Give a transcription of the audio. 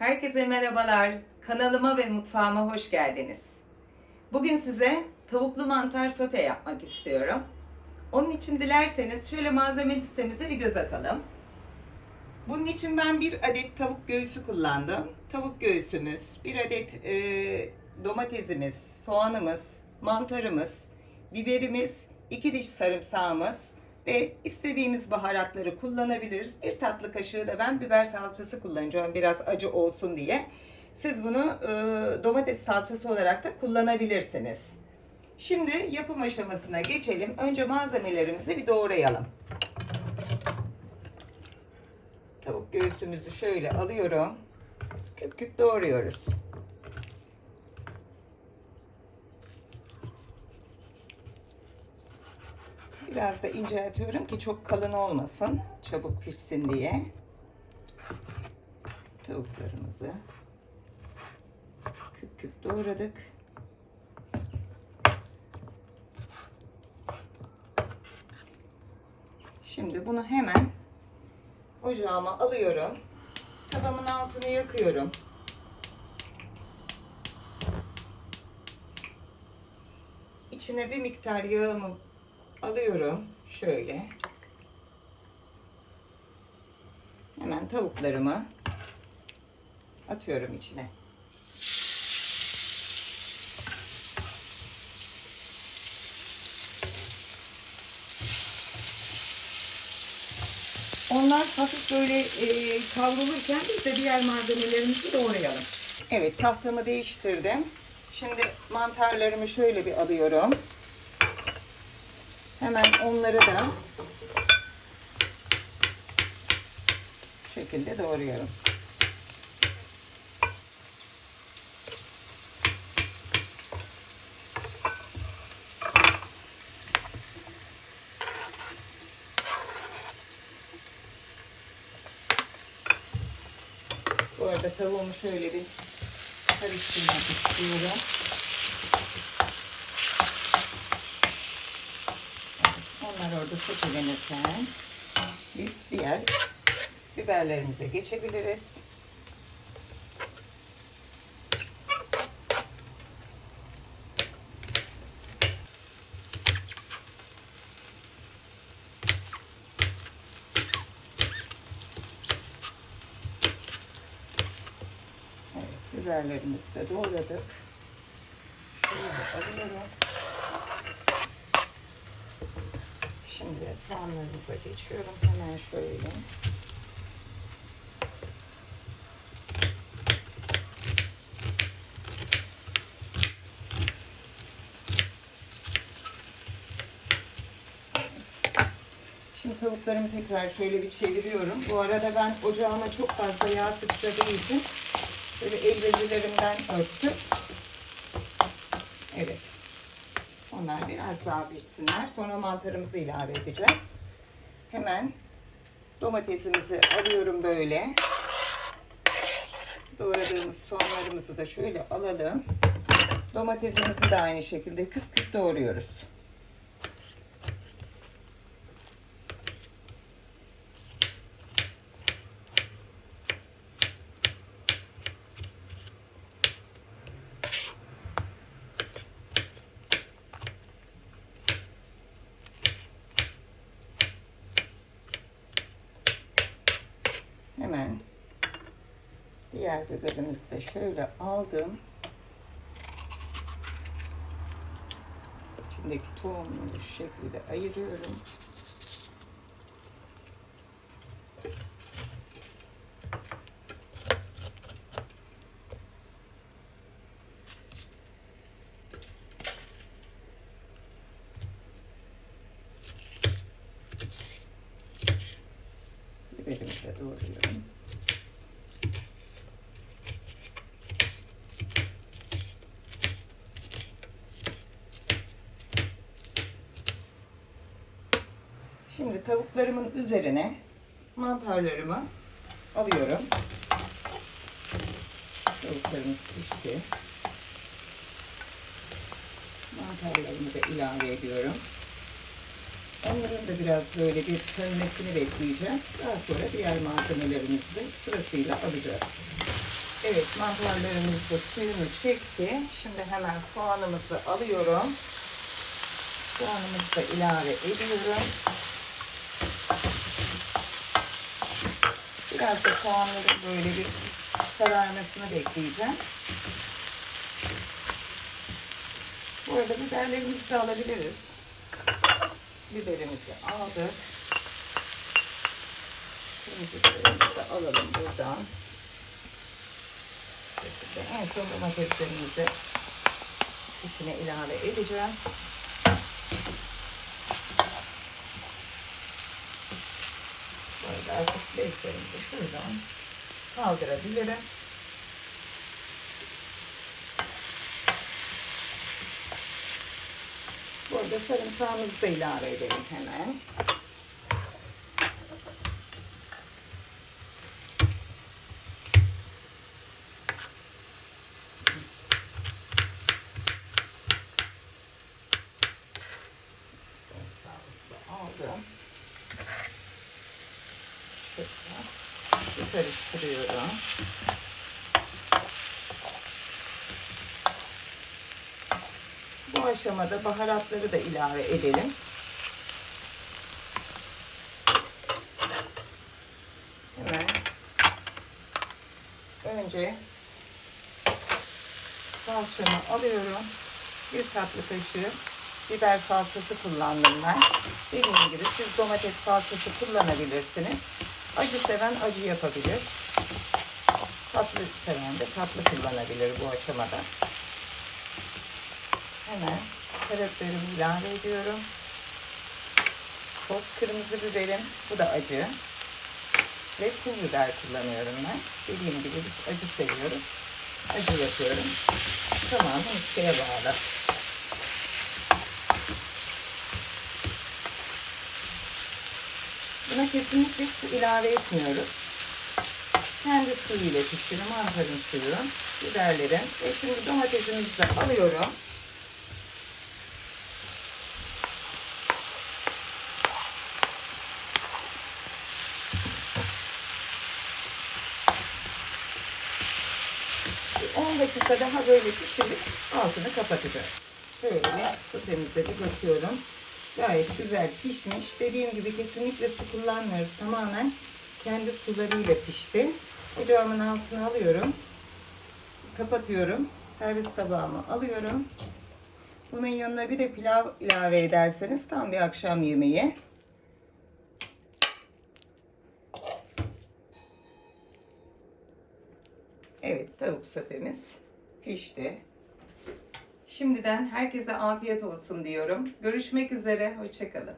Herkese merhabalar. Kanalıma ve mutfağıma hoş geldiniz. Bugün size tavuklu mantar sote yapmak istiyorum. Onun için dilerseniz şöyle malzeme listemize bir göz atalım. Bunun için ben bir adet tavuk göğsü kullandım. Tavuk göğsümüz, bir adet e, domatesimiz, soğanımız, mantarımız, biberimiz, iki diş sarımsağımız ve istediğimiz baharatları kullanabiliriz. Bir tatlı kaşığı da ben biber salçası kullanacağım biraz acı olsun diye. Siz bunu e, domates salçası olarak da kullanabilirsiniz. Şimdi yapım aşamasına geçelim. Önce malzemelerimizi bir doğrayalım. Tavuk göğsümüzü şöyle alıyorum. Küp küp doğruyoruz. Biraz da inceltiyorum ki çok kalın olmasın. Çabuk pişsin diye. Tavuklarımızı küp küp doğradık. Şimdi bunu hemen ocağıma alıyorum. Tavamın altını yakıyorum. İçine bir miktar yağımı alıyorum. Şöyle. Hemen tavuklarımı atıyorum içine. Onlar hafif böyle e, kavrulurken biz de diğer malzemelerimizi doğrayalım. Evet tahtamı değiştirdim. Şimdi mantarlarımı şöyle bir alıyorum. Hemen onları da şekilde doğruyorum. Bu arada tavuğumu şöyle bir karıştırmak istiyorum. Onlar orada sotelenirken biz diğer biberlerimize geçebiliriz. Evet, biberlerimizi de doğradık. Şöyle alıyorum. Şimdi soğanlarımıza geçiyorum. Hemen şöyle. Şimdi tavuklarımı tekrar şöyle bir çeviriyorum. Bu arada ben ocağıma çok fazla yağ sıçradığı için böyle el bezilerimden örttüm. Evet. Onlar biraz daha pişsinler. Sonra mantarımızı ilave edeceğiz. Hemen domatesimizi alıyorum böyle. Doğradığımız soğanlarımızı da şöyle alalım. Domatesimizi de aynı şekilde küp küp doğruyoruz. Hemen diğer de şöyle aldım. İçindeki tohumunu şu şekilde ayırıyorum. Biberimi de doğruyorum. Şimdi tavuklarımın üzerine mantarlarımı alıyorum. Tavuklarımız pişti. Mantarlarımı da ilave ediyorum. Onların da biraz böyle bir sönmesini bekleyeceğim. Daha sonra diğer malzemelerimizi de sırasıyla alacağız. Evet mantarlarımız da suyunu çekti. Şimdi hemen soğanımızı alıyorum. Soğanımızı da ilave ediyorum. Biraz da soğanların böyle bir sararmasını bekleyeceğim. Bu arada biberlerimizi de alabiliriz. Biberimizi aldık. Kırmızı biberimizi de alalım buradan. En son domateslerimizi içine ilave edeceğim. Artık bezlerimi de şuradan kaldırabilirim. Bu arada sarımsağımızı da ilave edelim hemen. Sarımsağımızı da aldım. Şöyle bir karıştırıyorum. Bu aşamada baharatları da ilave edelim. Önce salçamı alıyorum. Bir tatlı kaşığı biber salçası kullandım ben. Dediğim gibi siz domates salçası kullanabilirsiniz. Acı seven acı yapabilir. Tatlı seven de tatlı kullanabilir bu aşamada. Hemen karabiberimi ilave ediyorum. Toz kırmızı biberim. Bu da acı. Ve pul biber kullanıyorum ben. Dediğim gibi biz acı seviyoruz. Acı yapıyorum. Tamamen isteğe bağlı. Buna kesinlikle su ilave etmiyoruz. Kendi suyuyla pişiyor. Mantarın suyu, biberlerim. Ve şimdi domatesimizi de alıyorum. Bir 10 dakika daha böyle pişirip altını kapatacağız. Şöyle sotemize bir bakıyorum. Gayet güzel pişmiş. Dediğim gibi kesinlikle su kullanmıyoruz. Tamamen kendi sularıyla pişti. Ocağımın altına alıyorum. Kapatıyorum. Servis tabağıma alıyorum. Bunun yanına bir de pilav ilave ederseniz tam bir akşam yemeği. Evet tavuk sotemiz pişti. Şimdiden herkese afiyet olsun diyorum. Görüşmek üzere, hoşçakalın.